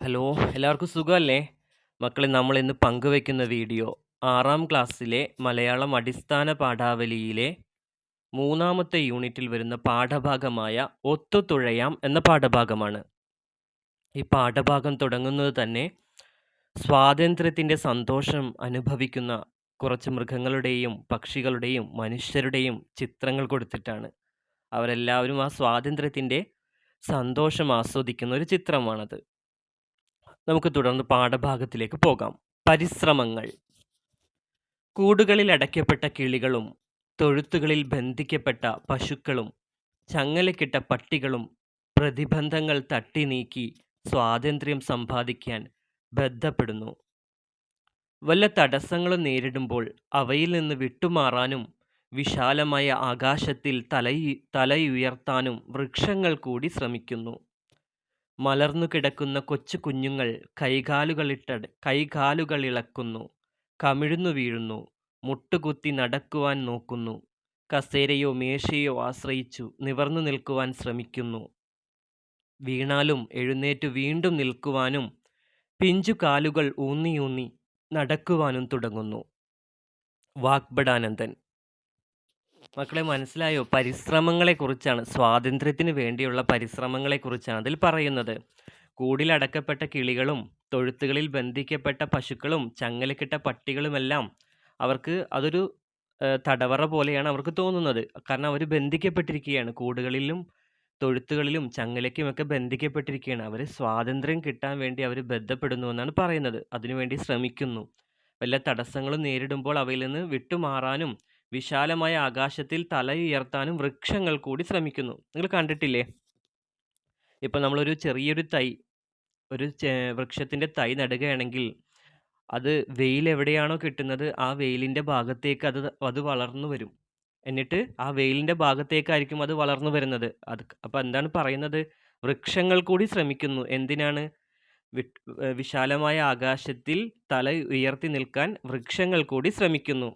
Hello എല്ലാവർക്കും സുഖമല്ലേ? മക്കളെ നമ്മൾ ഇന്ന് പങ്കുവെക്കുന്ന വീഡിയോ ആറാം ക്ലാസ്സിലെ മലയാളം അടിസ്ഥാന പാഠാവലിയിലെ മൂന്നാമത്തെ യൂണിറ്റിൽ വരുന്ന പാഠഭാഗമായ ഒത്തുതുഴയാം എന്ന പാഠഭാഗമാണ്. ഈ പാഠഭാഗം തുടങ്ങുന്നത് തന്നെ സ്വാതന്ത്ര്യത്തിന്റെ സന്തോഷം അനുഭവിക്കുന്ന കുറച്ച് മൃഗങ്ങളുടെയും പക്ഷികളുടെയും മനുഷ്യരുടെയും ചിത്രങ്ങൾ കൊടുത്തിട്ടാണ്. അവരെല്ലാവരും ആ സ്വാതന്ത്ര്യത്തിന്റെ സന്തോഷം ആസ്വദിക്കുന്ന ഒരു ചിത്രമാണത്. നമുക്ക് തുടർന്ന് പാഠഭാഗത്തിലേക്ക് പോകാം. പരിശ്രമങ്ങൾ. കൂടുകളിൽ അടയ്ക്കപ്പെട്ട കിളികളും തൊഴുത്തുകളിൽ ബന്ധിക്കപ്പെട്ട പശുക്കളും ചങ്ങലക്കിട്ട പട്ടികളും പ്രതിബന്ധങ്ങൾ തട്ടി നീക്കി സ്വാതന്ത്ര്യം സമ്പാദിക്കാൻ ബന്ധപ്പെടുന്നു വല്ല തടസ്സങ്ങളും നേരിടുമ്പോൾ അവയിൽ നിന്ന് വിട്ടുമാറാനും വിശാലമായ ആകാശത്തിൽ തലയി തലയുയർത്താനും വൃക്ഷങ്ങൾ കൂടി ശ്രമിക്കുന്നു. മലർന്നു കിടക്കുന്ന കൊച്ചു കുഞ്ഞുങ്ങൾ കൈകാലുകളിട്ട കൈകാലുകളിളക്കുന്നു കമിഴ്ന്നു വീഴുന്നു മുട്ടുകുത്തി നടക്കുവാൻ നോക്കുന്നു കസേരയോ മേശയോ ആശ്രയിച്ചു നിവർന്നു നിൽക്കുവാൻ ശ്രമിക്കുന്നു. വീണാലും എഴുന്നേറ്റു വീണ്ടും നിൽക്കുവാനും പിഞ്ചു കാലുകൾ ഊന്നിയൂന്നി നടക്കുവാനും തുടങ്ങുന്നു. വാഗ്ബടാനന്ദൻ മക്കളെ മനസ്സിലായോ? പരിശ്രമങ്ങളെക്കുറിച്ചാണ്. സ്വാതന്ത്ര്യത്തിന് വേണ്ടിയുള്ള പരിശ്രമങ്ങളെക്കുറിച്ചാണ് അതിൽ പറയുന്നത്. കൂടിലടക്കപ്പെട്ട കിളികളും തൊഴുത്തുകളിൽ ബന്ധിക്കപ്പെട്ട പശുക്കളും ചങ്ങലക്കിട്ട പട്ടികളുമെല്ലാം അവർക്ക് അതൊരു തടവറ പോലെയാണ് അവർക്ക് തോന്നുന്നത്. കാരണം അവർ ബന്ധിക്കപ്പെട്ടിരിക്കുകയാണ്. കൂടുകളിലും തൊഴുത്തുകളിലും ചങ്ങലയ്ക്കുമൊക്കെ ബന്ധിക്കപ്പെട്ടിരിക്കുകയാണ്. അവർ സ്വാതന്ത്ര്യം കിട്ടാൻ വേണ്ടി അവർ ബന്ധപ്പെടുന്നു എന്നാണ് പറയുന്നത്. അതിനുവേണ്ടി ശ്രമിക്കുന്നു. വല്ല തടസ്സങ്ങളും നേരിടുമ്പോൾ അവയിൽ നിന്ന് വിട്ടുമാറാനും വിശാലമായ ആകാശത്തിൽ തലയുയർത്താനും വൃക്ഷങ്ങൾ കൂടി ശ്രമിക്കുന്നു. നിങ്ങൾ കണ്ടിട്ടില്ലേ? ഇപ്പം നമ്മളൊരു ചെറിയൊരു തൈ ഒരു വൃക്ഷത്തിന്റെ തൈ നടുകയാണെങ്കിൽ അത് വെയിൽ എവിടെയാണോ കിട്ടുന്നത് ആ വെയിലിന്റെ ഭാഗത്തേക്ക് അത് അത് വളർന്നു വരും. എന്നിട്ട് ആ വെയിലിന്റെ ഭാഗത്തേക്കായിരിക്കും അത് വളർന്നു വരുന്നത്. അത് അപ്പോൾ എന്താണ് പറയുന്നത്? വൃക്ഷങ്ങൾ കൂടി ശ്രമിക്കുന്നു. എന്തിനാണ്? വിശാലമായ ആകാശത്തിൽ തല ഉയർത്തി നിൽക്കാൻ വൃക്ഷങ്ങൾ കൂടി ശ്രമിക്കുന്നു.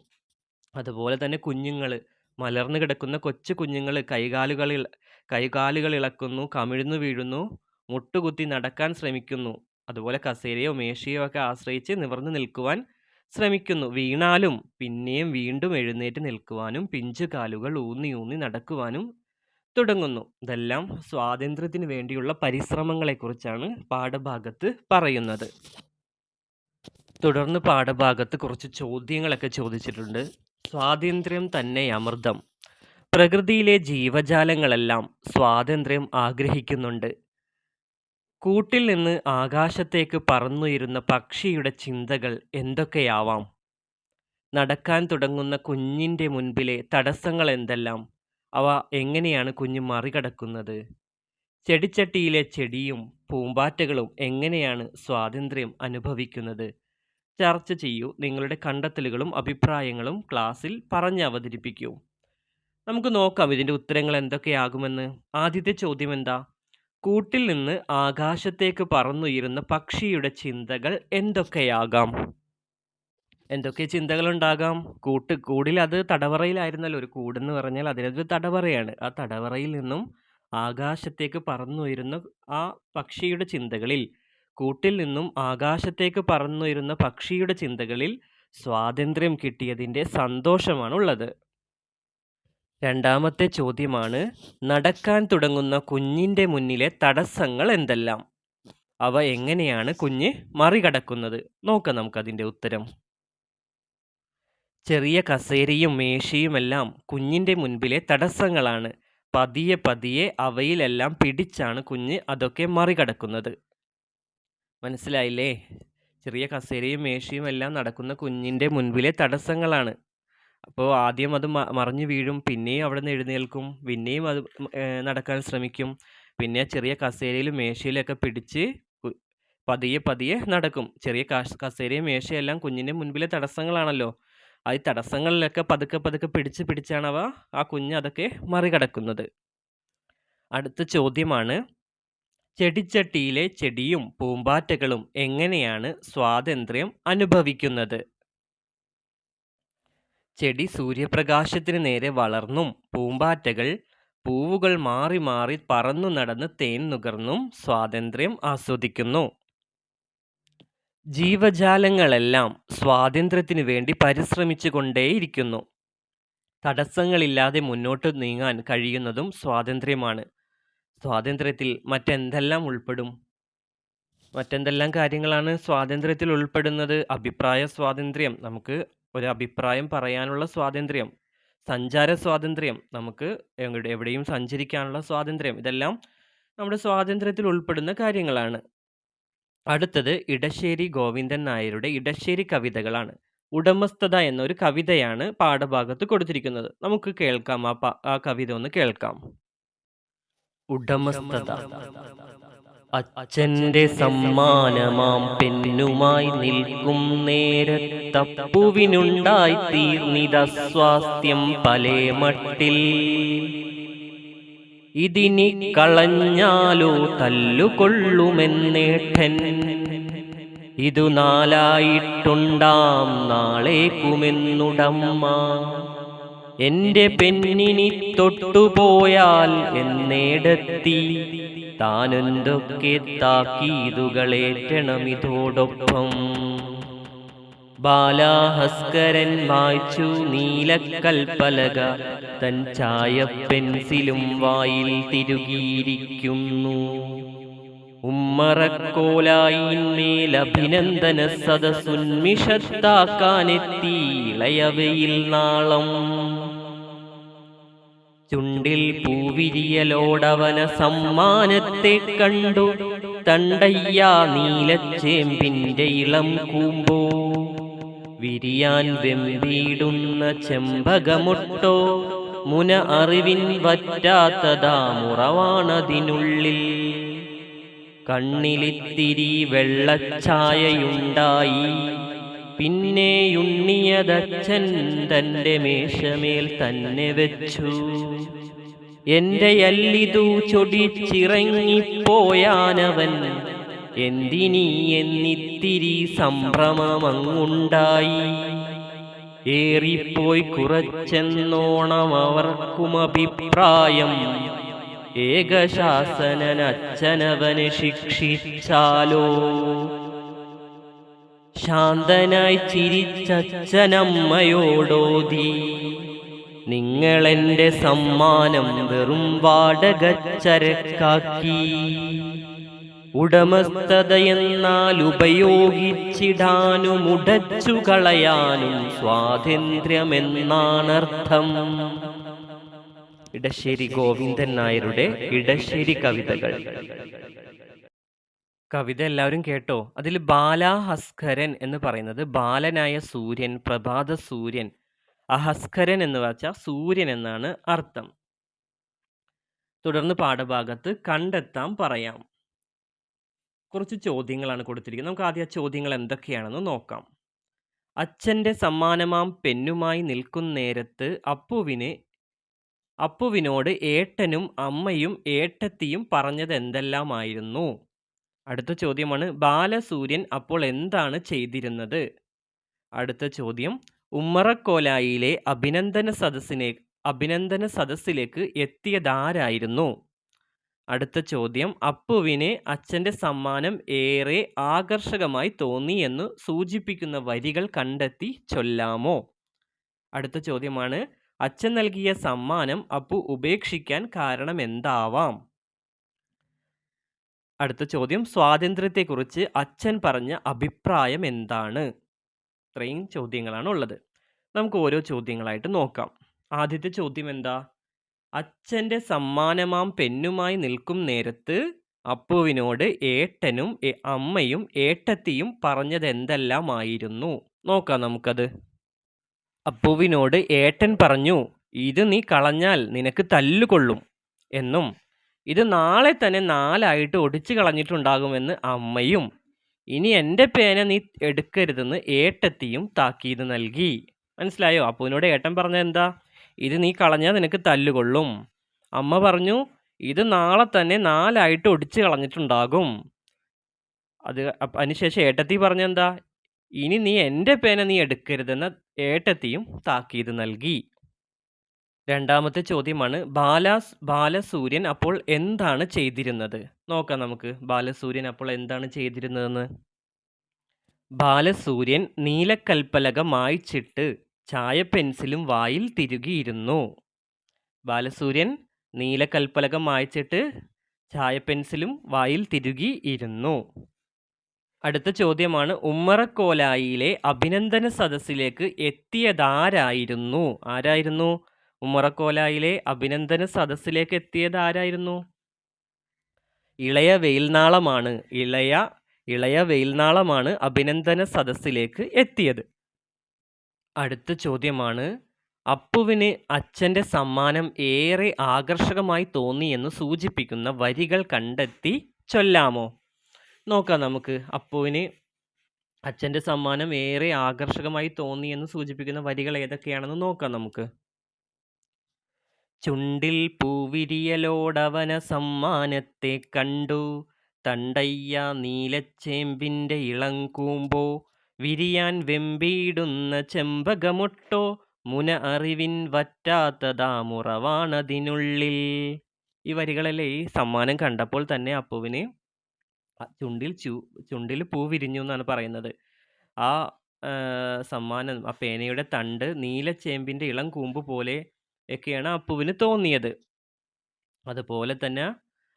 അതുപോലെ തന്നെ കുഞ്ഞുങ്ങൾ മലർന്നു കിടക്കുന്ന കൊച്ചു കുഞ്ഞുങ്ങൾ കൈകാലുകളിൽ കൈകാലുകൾ ഇളക്കുന്നു കമിഴ്ന്നു വീഴുന്നു മുട്ടുകുത്തി നടക്കാൻ ശ്രമിക്കുന്നു. അതുപോലെ കസേരയോ മേശയോ ഒക്കെ ആശ്രയിച്ച് നിവർന്നു നിൽക്കുവാൻ ശ്രമിക്കുന്നു. വീണാലും പിന്നെയും വീണ്ടും എഴുന്നേറ്റ് നിൽക്കുവാനും പിഞ്ചു കാലുകൾ ഊന്നി ഊന്നി നടക്കുവാനും തുടങ്ങുന്നു. ഇതെല്ലാം സ്വാതന്ത്ര്യത്തിന് വേണ്ടിയുള്ള പരിശ്രമങ്ങളെക്കുറിച്ചാണ് പാഠഭാഗത്ത് പറയുന്നത്. തുടർന്ന് പാഠഭാഗത്ത് കുറച്ച് ചോദ്യങ്ങളൊക്കെ ചോദിച്ചിട്ടുണ്ട്. സ്വാതന്ത്ര്യം തന്നെ അമൃതം. പ്രകൃതിയിലെ ജീവജാലങ്ങളെല്ലാം സ്വാതന്ത്ര്യം ആഗ്രഹിക്കുന്നുണ്ട്. കൂട്ടിൽ നിന്ന് ആകാശത്തേക്ക് പറന്നുയരുന്ന പക്ഷിയുടെ ചിന്തകൾ എന്തൊക്കെയാവാം? നടക്കാൻ തുടങ്ങുന്ന കുഞ്ഞിന്റെ മുൻപിലെ തടസ്സങ്ങൾ എന്തെല്ലാം? അവ എങ്ങനെയാണ് കുഞ്ഞ് മറികടക്കുന്നത്? ചെടിച്ചട്ടിയിലെ ചെടിയും പൂമ്പാറ്റകളും എങ്ങനെയാണ് സ്വാതന്ത്ര്യം അനുഭവിക്കുന്നത്? ചർച്ച ചെയ്യൂ. നിങ്ങളുടെ കണ്ടെത്തലുകളും അഭിപ്രായങ്ങളും ക്ലാസ്സിൽ പറഞ്ഞ് അവതരിപ്പിക്കൂ. നമുക്ക് നോക്കാം ഇതിന്റെ ഉത്തരങ്ങൾ എന്തൊക്കെയാകുമെന്ന്. ആദ്യത്തെ ചോദ്യം എന്താ? കൂട്ടിൽ നിന്ന് ആകാശത്തേക്ക് പറന്നുയരുന്ന പക്ഷിയുടെ ചിന്തകൾ എന്തൊക്കെയാകാം? എന്തൊക്കെ ചിന്തകളുണ്ടാകാം? കൂട്ട് കൂടിൽ അത് തടവറയിലായിരുന്നല്ലോ. ഒരു കൂടെന്ന് പറഞ്ഞാൽ അതിനൊരു തടവറയാണ്. ആ തടവറയിൽ നിന്നും ആകാശത്തേക്ക് പറന്നുയരുന്ന ആ പക്ഷിയുടെ ചിന്തകളിൽ കൂട്ടിൽ നിന്നും ആകാശത്തേക്ക് പറന്നുയരുന്ന പക്ഷിയുടെ ചിന്തകളിൽ സ്വാതന്ത്ര്യം കിട്ടിയതിന്റെ സന്തോഷമാണുള്ളത്. രണ്ടാമത്തെ ചോദ്യമാണ് നടക്കാൻ തുടങ്ങുന്ന കുഞ്ഞിന്റെ മുന്നിലെ തടസ്സങ്ങൾ എന്തെല്ലാം? അവ എങ്ങനെയാണ് കുഞ്ഞ് മറികടക്കുന്നത്? നോക്കാം നമുക്കതിന്റെ ഉത്തരം. ചെറിയ കസേരയും മേശയുമെല്ലാം കുഞ്ഞിന്റെ മുൻപിലെ തടസ്സങ്ങളാണ്. പതിയെ പതിയെ അവയിലെല്ലാം പിടിച്ചാണ് കുഞ്ഞ് അതൊക്കെ മറികടക്കുന്നത്. മനസ്സിലായില്ലേ? ചെറിയ കസേരയും മേശയും എല്ലാം നടക്കുന്ന കുഞ്ഞിന്റെ മുൻപിലെ തടസ്സങ്ങളാണ്. അപ്പോൾ ആദ്യം അത് മറിഞ്ഞു വീഴും പിന്നെയും അവിടെ നിന്ന് എഴുന്നേൽക്കും പിന്നെയും അത് നടക്കാൻ ശ്രമിക്കും. പിന്നെ ചെറിയ കസേരയിലും മേശയിലൊക്കെ പിടിച്ച് പതിയെ പതിയെ നടക്കും. ചെറിയ കസേരയും മേശയെല്ലാം കുഞ്ഞിന്റെ മുൻപിലെ തടസ്സങ്ങളാണല്ലോ. ആ തടസ്സങ്ങളിലൊക്കെ പതുക്കെ പതുക്കെ പിടിച്ച് പിടിച്ചാണ് അവ ആ കുഞ്ഞ് അതൊക്കെ മറികടക്കുന്നത്. അടുത്ത ചോദ്യമാണ് ചെടിച്ചട്ടിയിലെ ചെടിയും പൂമ്പാറ്റകളും എങ്ങനെയാണ് സ്വാതന്ത്ര്യം അനുഭവിക്കുന്നത് ചെടി സൂര്യപ്രകാശത്തിന് നേരെ വളർന്നും പൂമ്പാറ്റകൾ പൂവുകൾ മാറി മാറി പറന്നു നടന്ന് തേൻ നുകർന്നും സ്വാതന്ത്ര്യം ആസ്വദിക്കുന്നു ജീവജാലങ്ങളെല്ലാം സ്വാതന്ത്ര്യത്തിനു വേണ്ടി പരിശ്രമിച്ചുകൊണ്ടേയിരിക്കുന്നു. തടസ്സങ്ങളില്ലാതെ മുന്നോട്ട് നീങ്ങാൻ കഴിയുന്നതും സ്വാതന്ത്ര്യമാണ്. സ്വാതന്ത്ര്യത്തിൽ മറ്റെന്തെല്ലാം ഉൾപ്പെടും? മറ്റെന്തെല്ലാം കാര്യങ്ങളാണ് സ്വാതന്ത്ര്യത്തിൽ ഉൾപ്പെടുന്നത്? അഭിപ്രായ സ്വാതന്ത്ര്യം. നമുക്ക് ഒരു അഭിപ്രായം പറയാനുള്ള സ്വാതന്ത്ര്യം. സഞ്ചാര സ്വാതന്ത്ര്യം. നമുക്ക് എവിടെ എവിടെയും സഞ്ചരിക്കാനുള്ള സ്വാതന്ത്ര്യം. ഇതെല്ലാം നമ്മുടെ സ്വാതന്ത്ര്യത്തിൽ ഉൾപ്പെടുന്ന കാര്യങ്ങളാണ്. അടുത്തത് ഇടശ്ശേരി ഗോവിന്ദൻ നായരുടെ ഇടശ്ശേരി കവിതകളാണ്. ഉടമസ്ഥത എന്നൊരു കവിതയാണ് പാഠഭാഗത്ത് കൊടുത്തിരിക്കുന്നത്. നമുക്ക് കേൾക്കാം ആ ആ കവിത ഒന്ന് കേൾക്കാം. ഉടമസ്ഥത. അച്ഛന്റെ സമ്മാനമാം പെണ്ണുമായി നിൽക്കും നേരത്തപ്പുവിനുണ്ടായി തീർന്നിതസ്വാസ്ഥ്യം പലേ മട്ടിൽ. ഇതിനി കളഞ്ഞാലോ തല്ലുകൊള്ളുമെന്നേട്ടൻ ഇതു നാലായിട്ടുണ്ടാം നാളേക്കുമെന്നുടമ്മ. എന്റെ പെണ്ണിനി തൊട്ടുപോയാൽ എന്നേടത്തി താനെന്തൊക്കെ താക്കീതുകളേറ്റണമിതോടൊപ്പം. ബാലാഹസ്കരൻ മായ്ച്ചു നീലക്കൽപ്പലക. തൻ ചായ പെൻസിലും വായിൽ തിരുകിയിരിക്കുന്നു. ഉമ്മറക്കോലായിന്മേലഭിനന്ദന സദസുന്മിഷത്താക്കാനെത്തി ഇളയവയിൽ നാളം ചുണ്ടിൽ പൂവിരിയലോടവന സമ്മാനത്തെ കണ്ടു. തണ്ടയ്യ നീലച്ചേമ്പിന്റെ ഇളം കൂമ്പോ. വിരിയാൻ വെമ്പീടുന്ന ചെമ്പകമുട്ടോ. മുന അറിവിൻ വറ്റാത്തതാ മുറവാണതിനുള്ളിൽ. കണ്ണിലിത്തിരി വെള്ളച്ചായയുണ്ടായി. പിന്നെയുണ്ണിയതച്ഛൻ തന്റെ മേശമേൽ തന്നെ വെച്ചു. എന്റെ അല്ലിതു ചൊടിച്ചിറങ്ങിപ്പോയാനവൻ എന്തിനീ എന്നിത്തിരി സംഭ്രമമങ്ങുണ്ടായി. ഏറിപ്പോയി കുറച്ചെന്നോണം അവർക്കും അഭിപ്രായം. ഏകശാസനൻ അച്ഛനവന് ശിക്ഷിച്ചാലോ? ശാന്തനായി ചിരിച്ചച്ഛനമ്മയോടോതി. നിങ്ങളെന്റെ സമ്മാനം വെറും വാടകച്ചരക്കാക്കി. ഉടമസ്ഥതയെന്നാൽ ഉപയോഗിച്ചിടാനും ഉടച്ചു കളയാനും സ്വാതന്ത്ര്യമെന്നാണർത്ഥം. ഇടശ്ശേരി ഗോവിന്ദൻ നായരുടെ ഇടശ്ശേരി കവിതകൾ. കവിത എല്ലാവരും കേട്ടോ. അതിൽ ബാലാഹസ്കരൻ എന്ന് പറയുന്നത് ബാലനായ സൂര്യൻ പ്രഭാത സൂര്യൻ അഹസ്കരൻ എന്ന് വെച്ചാൽ സൂര്യൻ എന്നാണ് അർത്ഥം. തുടർന്ന് പാഠഭാഗത്ത് കണ്ടെത്താം പറയാം. കുറച്ച് ചോദ്യങ്ങളാണ് കൊടുത്തിരിക്കുന്നത്. നമുക്ക് ആദ്യം ആ ചോദ്യങ്ങൾ എന്തൊക്കെയാണെന്ന് നോക്കാം. അച്ഛന്റെ സമ്മാനമാം പെന്നുമായി നിൽക്കുന്നേരത്ത് അപ്പുവിന് അപ്പുവിനോട് ഏട്ടനും അമ്മയും ഏട്ടത്തിയും പറഞ്ഞത് എന്തെല്ലാമായിരുന്നു അടുത്ത ചോദ്യമാണ് ബാലസൂര്യൻ അപ്പോൾ എന്താണ് ചെയ്തിരുന്നത്? അടുത്ത ചോദ്യം ഉമ്മറക്കോലായിലെ അഭിനന്ദന സദസ്സിനെ അഭിനന്ദന സദസ്സിലേക്ക് എത്തിയതാരായിരുന്നു? അടുത്ത ചോദ്യം അപ്പുവിനെ അച്ഛന്റെ സമ്മാനം ഏറെ ആകർഷകമായി തോന്നി എന്ന് സൂചിപ്പിക്കുന്ന വരികൾ കണ്ടെത്തി ചൊല്ലാമോ? അടുത്ത ചോദ്യമാണ് അച്ഛൻ നൽകിയ സമ്മാനം അപ്പു ഉപേക്ഷിക്കാൻ കാരണം എന്താവാം അടുത്ത ചോദ്യം. സ്വാതന്ത്ര്യത്തെക്കുറിച്ച് അച്ഛൻ പറഞ്ഞ അഭിപ്രായം എന്താണ്? ഇത്രയും ചോദ്യങ്ങളാണ് ഉള്ളത്. നമുക്ക് ഓരോ ചോദ്യങ്ങളായിട്ട് നോക്കാം. ആദ്യത്തെ ചോദ്യം എന്താ? അച്ഛന്റെ സമ്മാനമാം പെണ്ണുമായി നിൽക്കും നേരത്ത് അപ്പുവിനോട് ഏട്ടനും അമ്മയും ഏട്ടത്തിയും പറഞ്ഞത് എന്തെല്ലാമായിരുന്നു നോക്കാം നമുക്കത്. അപ്പുവിനോട് ഏട്ടൻ പറഞ്ഞു ഇത് നീ കളഞ്ഞാൽ നിനക്ക് തല്ലുകൊള്ളും എന്നും ഇത് നാളെ തന്നെ നാലായിട്ട് ഒടിച്ചു കളഞ്ഞിട്ടുണ്ടാകുമെന്ന് അമ്മയും. ഇനി എന്റെ പേന നീ എടുക്കരുതെന്ന് ഏട്ടത്തിയും താക്കീത് നൽകി. മനസ്സിലായോ? അപ്പുവിനോട് ഏട്ടൻ പറഞ്ഞത് എന്താ? ഇത് നീ കളഞ്ഞാൽ നിനക്ക് തല്ലുകൊള്ളും. അമ്മ പറഞ്ഞു ഇത് നാളെ തന്നെ നാലായിട്ട് ഒടിച്ചു കളഞ്ഞിട്ടുണ്ടാകും. അത് അതിനുശേഷം ഏട്ടത്തി പറഞ്ഞെന്താ? ഇനി നീ എന്റെ പേന നീ എടുക്കരുതെന്ന് ഏട്ടത്തിയും താക്കീത് നൽകി. രണ്ടാമത്തെ ചോദ്യമാണ് ബാലാസ് ബാലസൂര്യൻ അപ്പോൾ എന്താണ് ചെയ്തിരുന്നത് നോക്കാം നമുക്ക് ബാലസൂര്യൻ അപ്പോൾ എന്താണ് ചെയ്തിരുന്നതെന്ന് ബാലസൂര്യൻ നീലക്കൽപ്പലക മായ്ച്ചിട്ട് ചായ പെൻസിലും വായിൽ തിരുകിയിരുന്നു. ബാലസൂര്യൻ നീലക്കൽപ്പലക മായ്ച്ചിട്ട് ചായ പെൻസിലും വായിൽ തിരുകിയിരുന്നു. അടുത്ത ചോദ്യമാണ് ഉമ്മറക്കോലായിലെ അഭിനന്ദന സദസ്സിലേക്ക് എത്തിയതാരായിരുന്നു? ആരായിരുന്നു? ഉമ്മറക്കോലായിലെ അഭിനന്ദന സദസ്സിലേക്ക് എത്തിയത് ആരായിരുന്നു ഇളയ വെയിൽനാളമാണ്. ഇളയ ഇളയ വെയിൽനാളമാണ് അഭിനന്ദന സദസ്സിലേക്ക് എത്തിയത്. അടുത്ത ചോദ്യമാണ് അപ്പുവിന് അച്ഛന്റെ സമ്മാനം ഏറെ ആകർഷകമായി തോന്നിയെന്ന് സൂചിപ്പിക്കുന്ന വരികൾ കണ്ടെത്തി ചൊല്ലാമോ? നോക്കാം നമുക്ക്. അപ്പുവിന് അച്ഛന്റെ സമ്മാനം ഏറെ ആകർഷകമായി തോന്നിയെന്ന് സൂചിപ്പിക്കുന്ന വരികൾ ഏതൊക്കെയാണെന്ന് നോക്കാം നമുക്ക്. ചുണ്ടിൽ പൂവിരിയലോടവന സമ്മാനത്തെ കണ്ടു തണ്ടയ്യ നീലച്ചേമ്പിന്റെ ഇളങ്കൂമ്പോ വിരിയാൻ വെമ്പീടുന്ന ചെമ്പകമുട്ടോ മുന അറിവിൻ വറ്റാത്തതാമുറവാണതിനുള്ളിൽ. ഈ വരികളല്ലേ ഈ സമ്മാനം കണ്ടപ്പോൾ തന്നെ അപ്പുവിന് ചുണ്ടിൽ ചു ചുണ്ടിൽ പൂ വിരിഞ്ഞു എന്നാണ് പറയുന്നത്. ആ സമ്മാനം ആ പേനയുടെ തണ്ട് നീലച്ചേമ്പിന്റെ ഇളം കൂമ്പ് പോലെ ഒക്കെയാണ് അപ്പുവിന് തോന്നിയത്. അതുപോലെ തന്നെ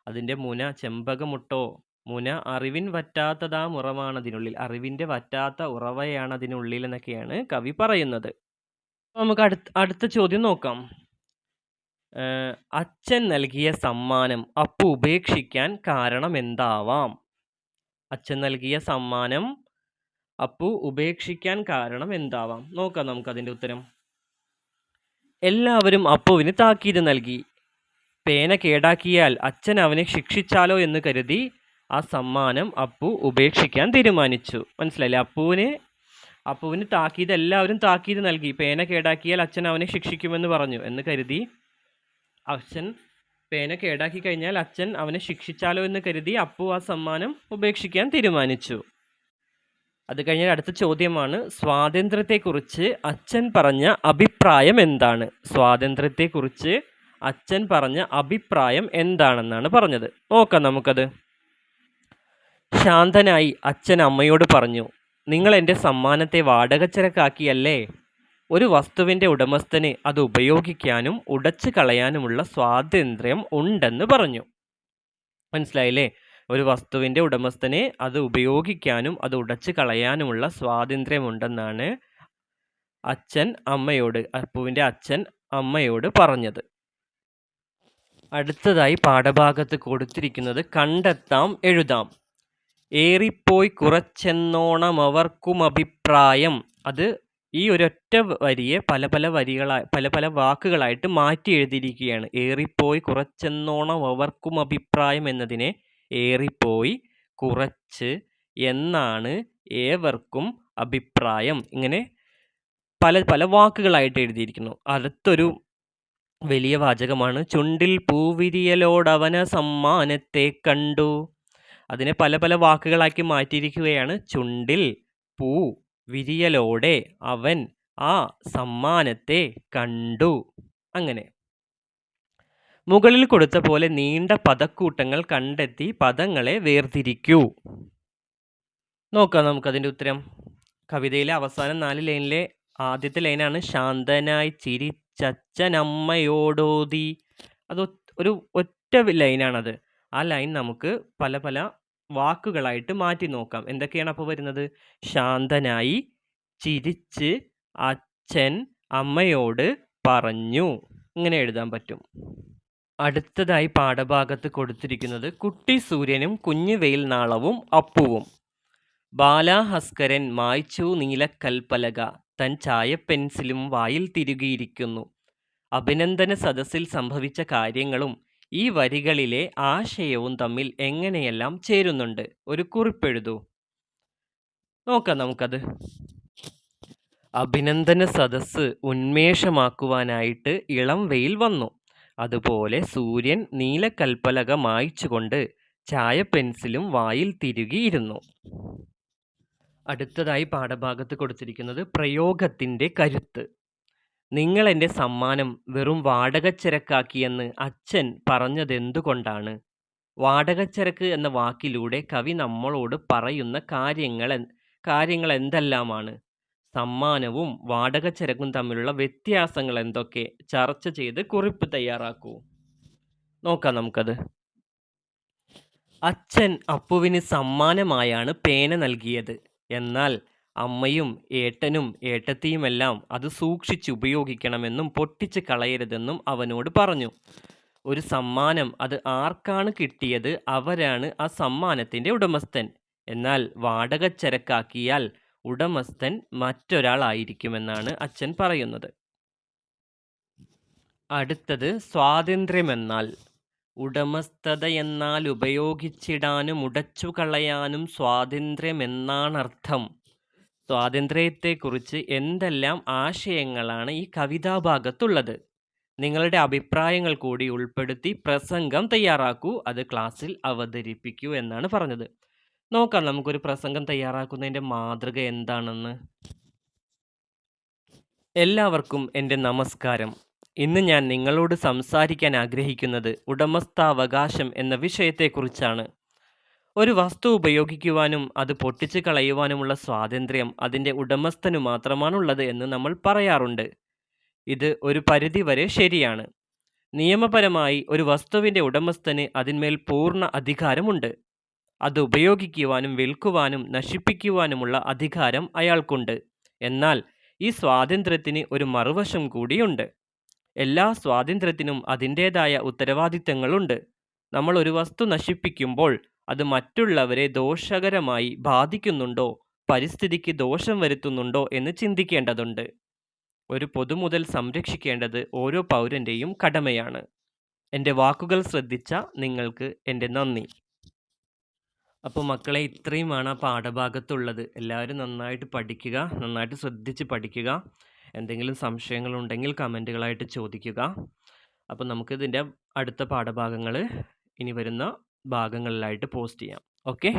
അതിന്റെ മുന ചെമ്പകമുട്ടോ മുന അറിവിൻ വറ്റാത്തതാ വറ്റാത്തതാമുറവാണതിനുള്ളിൽ. അറിവിന്റെ വറ്റാത്ത ഉറവയാണ് അതിനുള്ളിൽ എന്നൊക്കെയാണ് കവി പറയുന്നത്. നമുക്ക് അടുത്ത അടുത്ത ചോദ്യം നോക്കാം. അച്ഛൻ നൽകിയ സമ്മാനം അപ്പു ഉപേക്ഷിക്കാൻ കാരണം എന്താവാം അച്ഛൻ നൽകിയ സമ്മാനം അപ്പു ഉപേക്ഷിക്കാൻ കാരണം എന്താവാം? നോക്കാം നമുക്ക് അതിന്റെ ഉത്തരം. എല്ലാവരും അപ്പുവിന് താക്കീത് നൽകി. പേന കേടാക്കിയാൽ അച്ഛൻ അവനെ ശിക്ഷിച്ചാലോ എന്ന് കരുതി ആ സമ്മാനം അപ്പു ഉപേക്ഷിക്കാൻ തീരുമാനിച്ചു. മനസ്സിലായില്ലേ? അപ്പുവിന് അപ്പുവിന് താക്കീത് എല്ലാവരും താക്കീത് നൽകി. പേന കേടാക്കിയാൽ അച്ഛൻ അവനെ ശിക്ഷിക്കുമെന്ന് പറഞ്ഞു എന്ന് കരുതി അച്ഛൻ പേന കേടാക്കി കഴിഞ്ഞാൽ അച്ഛൻ അവനെ ശിക്ഷിച്ചാലോ എന്ന് കരുതി അപ്പു ആ സമ്മാനം ഉപേക്ഷിക്കാൻ തീരുമാനിച്ചു. അത് കഴിഞ്ഞാൽ അടുത്ത ചോദ്യമാണ് സ്വാതന്ത്ര്യത്തെക്കുറിച്ച് അച്ഛൻ പറഞ്ഞ അഭിപ്രായം എന്താണ്? സ്വാതന്ത്ര്യത്തെക്കുറിച്ച് അച്ഛൻ പറഞ്ഞ അഭിപ്രായം എന്താണെന്നാണ് പറഞ്ഞത്. നോക്കാം നമുക്കത്. ശാന്തനായി അച്ഛൻ അമ്മയോട് പറഞ്ഞു. നിങ്ങൾ എന്റെ സമ്മാനത്തെ വാടകച്ചരക്കാക്കിയല്ലേ? ഒരു വസ്തുവിന്റെ ഉടമസ്ഥന് അത് ഉപയോഗിക്കാനും ഉടച്ചു കളയാനുമുള്ള സ്വാതന്ത്ര്യം ഉണ്ടെന്ന് പറഞ്ഞു. മനസ്സിലായില്ലേ? ഒരു വസ്തുവിന്റെ ഉടമസ്ഥന് അത് ഉപയോഗിക്കാനും അത് ഉടച്ചു കളയാനുമുള്ള സ്വാതന്ത്ര്യമുണ്ടെന്നാണ് അച്ഛൻ അമ്മയോട് അപ്പുവിന്റെ അച്ഛൻ അമ്മയോട് പറഞ്ഞത്. അടുത്തതായി പാഠഭാഗത്ത് കൊടുത്തിരിക്കുന്നത് കണ്ടെത്താം എഴുതാം. ഏറിപ്പോയി കുറച്ചെന്നോണമവർക്കുമഭിപ്രായം. അത് ഈ ഒരൊറ്റ വരിയെ പല പല വരികളായി പല പല വാക്കുകളായിട്ട് മാറ്റി എഴുതിയിരിക്കുകയാണ്. ഏറിപ്പോയി കുറച്ചെന്നോണം അവർക്കും അഭിപ്രായം എന്നതിനെ ഏറിപ്പോയി, കുറച്ച്, എന്നാണ്, ഏവർക്കും അഭിപ്രായം ഇങ്ങനെ പല പല വാക്കുകളായിട്ട് എഴുതിയിരിക്കുന്നു. അടുത്തൊരു വലിയ വാചകമാണ് ചുണ്ടിൽ പൂവിരിയലോടവന സമ്മാനത്തെ കണ്ടു. അതിനെ പല പല വാക്കുകളാക്കി മാറ്റിയിരിക്കുകയാണ്. ചുണ്ടിൽ പൂ വിരിയലോടെ അവൻ ആ സമ്മാനത്തെ കണ്ടു. അങ്ങനെ. മുകളിൽ കൊടുത്ത പോലെ നീണ്ട പദക്കൂട്ടങ്ങൾ കണ്ടെത്തി പദങ്ങളെ വേർതിരിക്കൂ. നോക്കാം നമുക്കതിന്റെ ഉത്തരം. കവിതയിലെ അവസാന നാല് ലൈനിലെ ആദ്യത്തെ ലൈനാണ് ശാന്തനായി ചിരിച്ചച്ഛനമ്മയോടോതി. അത് ഒരു ഒറ്റ ലൈനാണത്. ആ ലൈൻ നമുക്ക് പല പല വാക്കുകളായിട്ട് മാറ്റി നോക്കാം. എന്തൊക്കെയാണ് അപ്പോൾ വരുന്നത്? ശാന്തനായി ചിരിച്ച് അച്ഛൻ അമ്മയോട് പറഞ്ഞു. ഇങ്ങനെ എഴുതാൻ പറ്റും. അടുത്തതായി പാഠഭാഗത്ത് കൊടുത്തിരിക്കുന്നത് കുട്ടി സൂര്യനും കുഞ്ഞു വെയിൽ നാളവും അപ്പുവും. ബാലാഹസ്കരൻ മായ്ച്ചു നീലക്കൽപ്പലക. തൻ ചായ പെൻസിലും വായിൽ തിരുകിയിരിക്കുന്നു. അഭിനന്ദന സദസ്സിൽ സംഭവിച്ച കാര്യങ്ങളും ഈ വരികളിലെ ആശയവും തമ്മിൽ എങ്ങനെയെല്ലാം ചേരുന്നുണ്ട്? ഒരു കുറിപ്പെഴുതൂ. നോക്കാം നമുക്കത്. അഭിനന്ദന സദസ്സ് ഉന്മേഷമാക്കുവാനായിട്ട് ഇളം വെയിൽ വന്നു. അതുപോലെ സൂര്യൻ നീലക്കൽപ്പലക മായ്ച്ചുകൊണ്ട് ചായപ്പെൻസിലും വായിൽ തിരുകിയിരുന്നു. അടുത്തതായി പാഠഭാഗത്ത് കൊടുത്തിരിക്കുന്നത് പ്രയോഗത്തിന്റെ കരുത്ത്. നിങ്ങളെന്റെ സമ്മാനം വെറും വാടകച്ചരക്കാക്കിയെന്ന് അച്ഛൻ പറഞ്ഞതെന്തുകൊണ്ടാണ്? വാടകച്ചരക്ക് എന്ന വാക്കിലൂടെ കവി നമ്മളോട് പറയുന്ന കാര്യങ്ങൾ കാര്യങ്ങൾ എന്തെല്ലാമാണ്? സമ്മാനവും വാടകച്ചരക്കും തമ്മിലുള്ള വ്യത്യാസങ്ങൾ എന്തൊക്കെ? ചർച്ച ചെയ്ത് കുറിപ്പ് തയ്യാറാക്കൂ. നോക്കാം നമുക്കത്. അച്ഛൻ അപ്പുവിന് സമ്മാനമായാണ് പേന നൽകിയത്. എന്നാൽ അമ്മയും ഏട്ടനും ഏട്ടത്തിയുമെല്ലാം അത് സൂക്ഷിച്ച് ഉപയോഗിക്കണമെന്നും പൊട്ടിച്ച് കളയരുതെന്നും അവനോട് പറഞ്ഞു. ഒരു സമ്മാനം അത് ആർക്കാണ് കിട്ടിയത് അവരാണ് ആ സമ്മാനത്തിന്റെ ഉടമസ്ഥൻ. എന്നാൽ വാടകച്ചരക്കാക്കിയാൽ ഉടമസ്ഥൻ മറ്റൊരാളായിരിക്കുമെന്നാണ് അച്ഛൻ പറയുന്നത്. അടുത്തത് സ്വാതന്ത്ര്യമെന്നാൽ ഉടമസ്ഥതയെന്നാലുപയോഗിച്ചിടാനും ഉടച്ചുകളയാനും സ്വാതന്ത്ര്യമെന്നാണർത്ഥം. സ്വാതന്ത്ര്യത്തെക്കുറിച്ച് എന്തെല്ലാം ആശയങ്ങളാണ് ഈ കവിതാഭാഗത്തുള്ളത്? നിങ്ങളുടെ അഭിപ്രായങ്ങൾ കൂടി ഉൾപ്പെടുത്തി പ്രസംഗം തയ്യാറാക്കൂ. അത് ക്ലാസ്സിൽ അവതരിപ്പിക്കൂ എന്നാണ് പറഞ്ഞത്. നോക്കാം നമുക്കൊരു പ്രസംഗം തയ്യാറാക്കുന്നതിന്റെ മാതൃക എന്താണെന്ന്. എല്ലാവർക്കും എന്റെ നമസ്കാരം. ഇന്ന് ഞാൻ നിങ്ങളോട് സംസാരിക്കാൻ ആഗ്രഹിക്കുന്നത് ഉടമസ്ഥാവകാശം എന്ന വിഷയത്തെക്കുറിച്ചാണ്. ഒരു വസ്തു ഉപയോഗിക്കുവാനും അത് പൊട്ടിച്ച് കളയുവാനുമുള്ള സ്വാതന്ത്ര്യം അതിന്റെ ഉടമസ്ഥനു മാത്രമാണുള്ളത് എന്ന് നമ്മൾ പറയാറുണ്ട്. ഇത് ഒരു പരിധിവരെ ശരിയാണ്. നിയമപരമായി ഒരു വസ്തുവിന്റെ ഉടമസ്ഥന് അതിന്മേൽ പൂർണ അധികാരമുണ്ട്. അത് ഉപയോഗിക്കുവാനും വിൽക്കുവാനും നശിപ്പിക്കുവാനുമുള്ള അധികാരം അയാൾക്കുണ്ട്. എന്നാൽ ഈ സ്വാതന്ത്ര്യത്തിന് ഒരു മറുവശം കൂടിയുണ്ട്. എല്ലാ സ്വാതന്ത്ര്യത്തിനും അതിന്റേതായ ഉത്തരവാദിത്തങ്ങളുണ്ട്. നമ്മൾ ഒരു വസ്തു നശിപ്പിക്കുമ്പോൾ അത് മറ്റുള്ളവരെ ദോഷകരമായി ബാധിക്കുന്നുണ്ടോ, പരിസ്ഥിതിക്ക് ദോഷം വരുത്തുന്നുണ്ടോ എന്ന് ചിന്തിക്കേണ്ടതുണ്ട്. ഒരു പൊതുമുതൽ സംരക്ഷിക്കേണ്ടത് ഓരോ പൗരന്റെയും കടമയാണ്. എന്റെ വാക്കുകൾ ശ്രദ്ധിച്ച നിങ്ങൾക്ക് എന്റെ നന്ദി. അപ്പോൾ മക്കളെ ഇത്രയുമാണ് ആ പാഠഭാഗത്തുള്ളത്. എല്ലാവരും നന്നായിട്ട് പഠിക്കുക. നന്നായിട്ട് ശ്രദ്ധിച്ച് പഠിക്കുക. എന്തെങ്കിലും സംശയങ്ങളുണ്ടെങ്കിൽ കമന്റുകളായിട്ട് ചോദിക്കുക. അപ്പോൾ നമുക്കിതിന്റെ അടുത്ത പാഠഭാഗങ്ങൾ ഇനി വരുന്ന ഭാഗങ്ങളിലായിട്ട് പോസ്റ്റ് ചെയ്യാം. ഓക്കേ.